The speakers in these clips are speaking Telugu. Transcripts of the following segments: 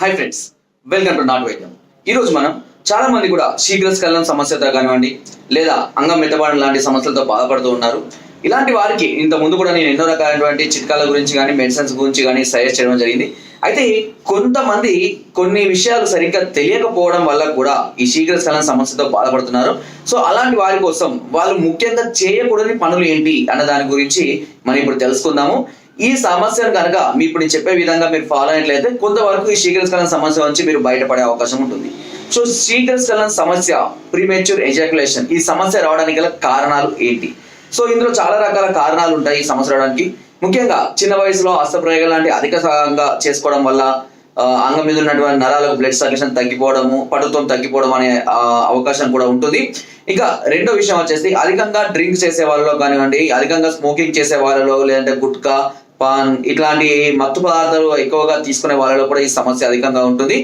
హై ఫ్రెండ్స్ వెల్కమ్ టు నాట్ వైద్యం ఈరోజు మనం చాలా మంది కూడా శీఘ్రస్ఖలనం సమస్యతో కానివ్వండి లేదా అంగం మెత్తబడడం లాంటి సమస్యలతో బాధపడుతూ ఉన్నారు. ఇలాంటి వారికి ఇంత ముందు కూడా నేను ఎన్నో రకాలైనటువంటి చిట్కాల గురించి కానీ మెడిసిన్స్ గురించి కానీ సజెస్ట్ చేయడం జరిగింది. అయితే కొంతమంది కొన్ని విషయాలు సరిగ్గా తెలియకపోవడం వల్ల కూడా ఈ శీఘ్రస్ఖలన సమస్యతో బాధపడుతున్నారు. సో అలాంటి వారి కోసం వాళ్ళు ముఖ్యంగా చేయకూడని పనులు ఏంటి అన్న దాని గురించి మనం ఇప్పుడు తెలుసుకుందాము. ఈ సమస్యను కనుక మీ ఇప్పుడు నేను చెప్పే విధంగా మీరు ఫాలో అయినట్లయితే కొంతవరకు ఈ శీఘ్రస్కలన సమస్య నుంచి మీరు బయటపడే అవకాశం ఉంటుంది. సో శీఘ్రస్కలన సమస్య ప్రీమేచ్యూర్ ఎజాకులేషన్ ఈ సమస్య రావడానికి గల కారణాలు ఏంటి? సో ఇందులో చాలా రకాల కారణాలు ఉంటాయి ఈ సమస్య రావడానికి. ముఖ్యంగా చిన్న వయసులో హస్తప్రయోగం లాంటి అధికంగా చేసుకోవడం వల్ల అంగం మీద ఉన్నటువంటి నరాలకు బ్లడ్ సర్క్యులేషన్ తగ్గిపోవడము పటుత్వం తగ్గిపోవడం అనే అవకాశం కూడా ఉంటుంది. ఇంకా రెండో విషయం వచ్చేసి అధికంగా డ్రింక్ చేసే వాళ్ళలో కానివ్వండి అధికంగా స్మోకింగ్ చేసే వాళ్ళలో లేదంటే గుట్కా పాన్ ఇట్లాంటి మత్తు పదార్థాలు ఎక్కువగా తీసుకునే వాళ్ళలో కూడా ఈ సమస్య అధికంగా ఉంటుంది.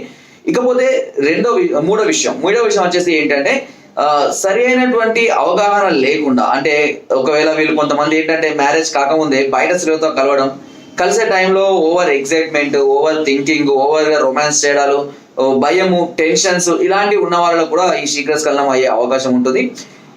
ఇకపోతే రెండో మూడో విషయం. మూడో విషయం వచ్చేసి ఏంటంటే సరి అయినటువంటి అవగాహన లేకుండా అంటే ఒకవేళ వీళ్ళు కొంతమంది ఏంటంటే మ్యారేజ్ కాకముందే బయట స్త్రీలతో కలవడం కలిసే టైంలో ఓవర్ ఎగ్జైట్మెంట్ ఓవర్ థింకింగ్ ఓవర్గా రొమాన్స్ చేయడాలు భయము టెన్షన్స్ ఇలాంటివి ఉన్న వాళ్ళలో కూడా ఈ శీఘ్రస్ఖలనం అయ్యే అవకాశం ఉంటుంది.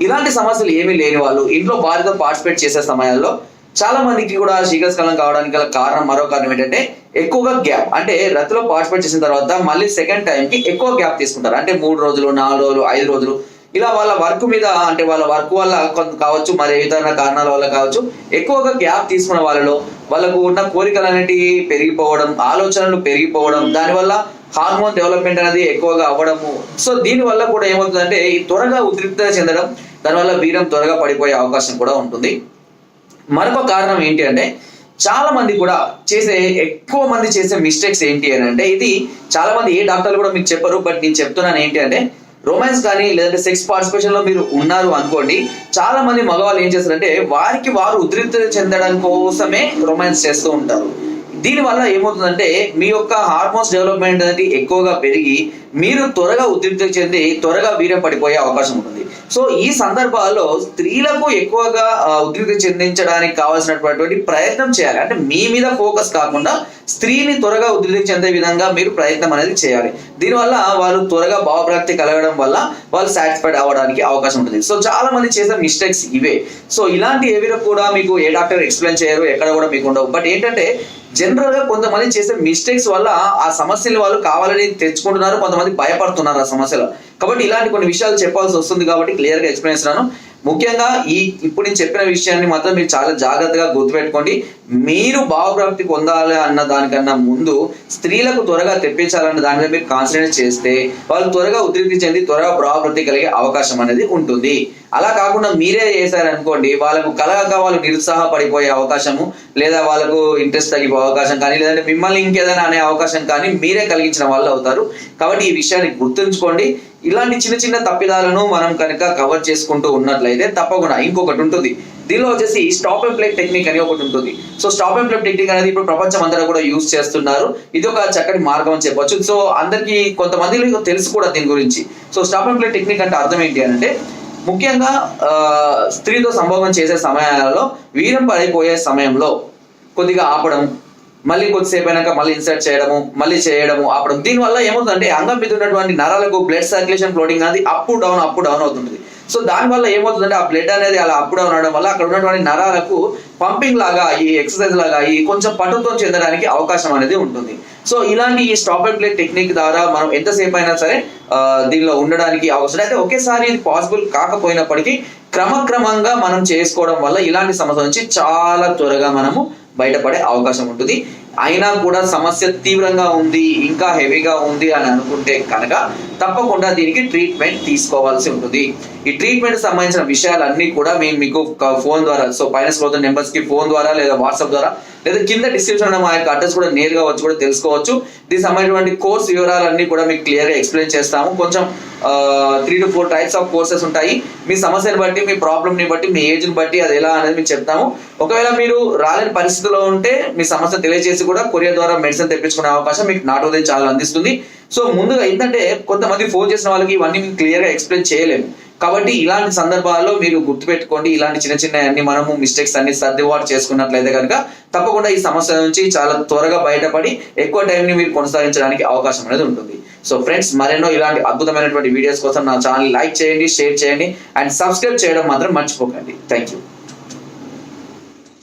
ఇలాంటి సమస్యలు ఏమీ లేని వాళ్ళు ఇంట్లో భార్యతో పార్టిసిపేట్ చేసే సమయాల్లో చాలా మందికి కూడా శీఘ్రస్ఖలనం కావడానికి గల కారణం మరో కారణం ఏంటంటే ఎక్కువగా గ్యాప్. అంటే రతిలో పార్టిసిపేట్ చేసిన తర్వాత మళ్ళీ సెకండ్ టైం కి ఎక్కువ గ్యాప్ తీసుకుంటారు. అంటే మూడు రోజులు నాలుగు రోజులు ఐదు రోజులు. ఇలా వాళ్ళ వర్క్ మీద అంటే వాళ్ళ వర్క్ వల్ల కొంత కావచ్చు మరి ఇతర కారణాల వల్ల కావచ్చు ఎక్కువగా గ్యాప్ తీసుకున్న వాళ్ళలో వాళ్ళకు ఉన్న కోరికలు అనేటివి పెరిగిపోవడం ఆలోచనలు పెరిగిపోవడం దానివల్ల హార్మోన్ డెవలప్మెంట్ అనేది ఎక్కువగా అవ్వడము. సో దీని వల్ల కూడా ఏమవుతుందంటే త్వరగా ఉద్రిక్తత చెందడం దానివల్ల వీరం త్వరగా పడిపోయే అవకాశం కూడా ఉంటుంది. మరొక కారణం ఏంటి అంటే చాలా మంది కూడా చేసే ఎక్కువ మంది చేసే మిస్టేక్స్ ఏంటి అని అంటే ఇది చాలా మంది ఏ డాక్టర్లు కూడా మీకు చెప్పరు బట్ నేను చెప్తున్నాను ఏంటి అంటే రొమాన్స్ కానీ లేదంటే సెక్స్ పార్టిసిపేషన్లో మీరు ఉన్నారు అనుకోండి చాలా మంది మగవాళ్ళు ఏం చేస్తారంటే వారికి వారు ఉద్రిక్త చెందడం కోసమే రొమాన్స్ చేస్తూ ఉంటారు. దీనివల్ల ఏమవుతుందంటే మీ యొక్క హార్మోన్స్ డెవలప్మెంట్ అనేది ఎక్కువగా పెరిగి మీరు త్వరగా ఉద్రిక్త చెంది త్వరగా వీర్యం పడిపోయే అవకాశం ఉంటుంది. సో ఈ సందర్భాల్లో స్త్రీలకు ఎక్కువగా ఉద్రిక్త చెందించడానికి కావాల్సినటువంటి ప్రయత్నం చేయాలి. అంటే మీ మీద ఫోకస్ కాకుండా స్త్రీని త్వరగా ఉద్రిక్త చెందే విధంగా మీరు ప్రయత్నం అనేది చేయాలి. దీనివల్ల వాళ్ళు త్వరగా భావప్రాప్తి కలగడం వల్ల వాళ్ళు సాటిస్ఫైడ్ అవ్వడానికి అవకాశం ఉంటుంది. సో చాలా మంది చేసే మిస్టేక్స్ ఇవే. సో ఇలాంటి ఏవిలో కూడా మీకు ఏ డాక్టర్ ఎక్స్ప్లెయిన్ చేయరు ఎక్కడ కూడా మీకు ఉండవు. బట్ ఏంటంటే జనరల్గా కొంతమంది చేసే మిస్టేక్స్ వల్ల ఆ సమస్యలు వాళ్ళు కావాలని తెచ్చుకుంటున్నారు కొంతమంది భయపడుతున్నారు ఆ సమస్యలు. కాబట్టి ఇలాంటి కొన్ని విషయాలు చెప్పాల్సి వస్తుంది కాబట్టి క్లియర్గా ఎక్స్ప్లెయిన్ చేస్తున్నాను ముఖ్యంగా ఈ ఇప్పుడు నేను చెప్పిన విషయాన్ని మాత్రం మీరు చాలా జాగ్రత్తగా గుర్తుపెట్టుకోండి. మీరు భావప్రాప్తి పొందాలి అన్న దానికన్నా ముందు స్త్రీలకు త్వరగా తెప్పించాలన్న దాని మీద మీరు కాన్సన్ట్రేట్ చేస్తే వాళ్ళు త్వరగా ఉద్రిక్తి చెంది త్వరగా భావప్రాప్తి కలిగే అవకాశం అనేది ఉంటుంది. అలా కాకుండా మీరే చేశారనుకోండి వాళ్ళకు కలగక వాళ్ళు నిరుత్సాహపడిపోయే అవకాశము లేదా వాళ్ళకు ఇంట్రెస్ట్ తగ్గిపోయే అవకాశం కానీ లేదంటే మిమ్మల్ని ఇంకేదైనా అనే అవకాశం కానీ మీరే కలిగించిన వాళ్ళు అవుతారు. కాబట్టి ఈ విషయాన్ని గుర్తుంచుకోండి. ఇలాంటి చిన్న చిన్న తప్పిదాలను మనం కనుక కవర్ చేసుకుంటూ ఉన్నట్లయితే తప్పకుండా ఇంకొకటి ఉంటుంది. దీనిలో వచ్చేసి స్టాప్ అండ్ ప్లే టెక్నిక్ అని ఒకటి ఉంటుంది. So stop and play technique అనేది ఇప్పుడు ప్రపంచం అంతా కూడా యూజ్ చేస్తున్నారు. ఇది ఒక చక్కటి మార్గం అని చెప్పొచ్చు. సో అందరికి కొంతమంది తెలుసు కూడా దీని గురించి. So stop and play technique అంటే అర్థం ఏంటి అంటే ముఖ్యంగా స్త్రీతో సంభోగం చేసే సమయాలలో వీరం పడిపోయే సమయంలో కొద్దిగా ఆపడం మళ్ళీ కొద్దిసేపు అయినాక మళ్ళీ ఇన్సర్ట్ చేయడము మళ్ళీ చేయడము అప్పుడు దీనివల్ల ఏమవుతుందంటే అంగం మీద ఉన్నటువంటి నరాలకు బ్లడ్ సర్క్యులేషన్ ఫ్లోటింగ్ అనేది అప్ డౌన్ అప్ డౌన్ అవుతుంది. సో దానివల్ల ఏమవుతుందంటే ఆ బ్లడ్ అనేది అలా అప్ డౌన్ అవడం వల్ల అక్కడ ఉన్నటువంటి నరాలకు పంపింగ్ లాగా ఈ ఎక్సర్సైజ్ లాగా ఈ కొంచెం పటుత్వం చెందడానికి అవకాశం అనేది ఉంటుంది. సో ఇలాంటి ఈ స్టాప్ అండ్ ప్లే టెక్నిక్ ద్వారా మనం ఎంతసేపు అయినా సరే దీనిలో ఉండడానికి అవసరం. అయితే ఒకేసారి ఇది పాసిబుల్ కాకపోయినప్పటికీ క్రమక్రమంగా మనం చేసుకోవడం వల్ల ఇలాంటి సమస్య నుంచి చాలా త్వరగా మనము బయటపడే అవకాశం ఉంటుంది. అయినా కూడా సమస్య తీవ్రంగా ఉంది ఇంకా హెవీగా ఉంది అని అనుకుంటే కనుక తప్పకుండా దీనికి ట్రీట్మెంట్ తీసుకోవాల్సి ఉంటుంది. ఈ ట్రీట్మెంట్ సంబంధించిన విషయాలన్నీ కూడా మేము మీకు ఫోన్ ద్వారా సో పైన స్క్రోల్ నెంబర్స్కి ఫోన్ ద్వారా లేదా వాట్సాప్ ద్వారా లేదా కింద డిస్క్రిప్షన్ మా యొక్క అడ్రస్ కూడా నేరుగా వచ్చి కూడా తెలుసుకోవచ్చు. దీనికి సంబంధించినటువంటి కోర్స్ వివరాలన్నీ కూడా మీకు క్లియర్గా ఎక్స్ప్లెయిన్ చేస్తాము. కొంచెం three to four types of courses ఉంటాయి. మీ సమస్యను బట్టి మీ ప్రాబ్లమ్ని బట్టి మీ ఏజ్ని బట్టి అది ఎలా అనేది మేము చెప్తాము. ఒకవేళ మీరు రాలేని పరిస్థితిలో ఉంటే మీ సమస్య తెలియజేసి కూడా కొరియర్ ద్వారా మెడిసిన్ తెప్పించుకునే అవకాశం మీకు నాట్ ఉదయం చాలా అందిస్తుంది. సో ముందుగా ఏంటంటే కొంతమంది ఫోన్ చేసిన వాళ్ళకి ఇవన్నీ మీకు క్లియర్గా ఎక్స్ప్లెయిన్ చేయలేము కాబట్టి ఇలాంటి సందర్భాల్లో మీరు గుర్తుపెట్టుకోండి. ఇలాంటి చిన్న చిన్న అన్ని మనము మిస్టేక్స్ అన్ని సర్దుబాటు చేసుకున్నట్లయితే కనుక తప్పకుండా ఈ సమస్య నుంచి చాలా త్వరగా బయటపడి ఎక్కువ టైంని మీరు కొనసాగించడానికి అవకాశం అనేది ఉంటుంది. సో ఫ్రెండ్స్ మరెన్నో ఇలాంటి అద్భుతమైనటువంటి వీడియోస్ కోసం నా ఛానల్ లైక్ చేయండి షేర్ చేయండి అండ్ సబ్స్క్రైబ్ చేయడం మాత్రం మర్చిపోకండి. Thank you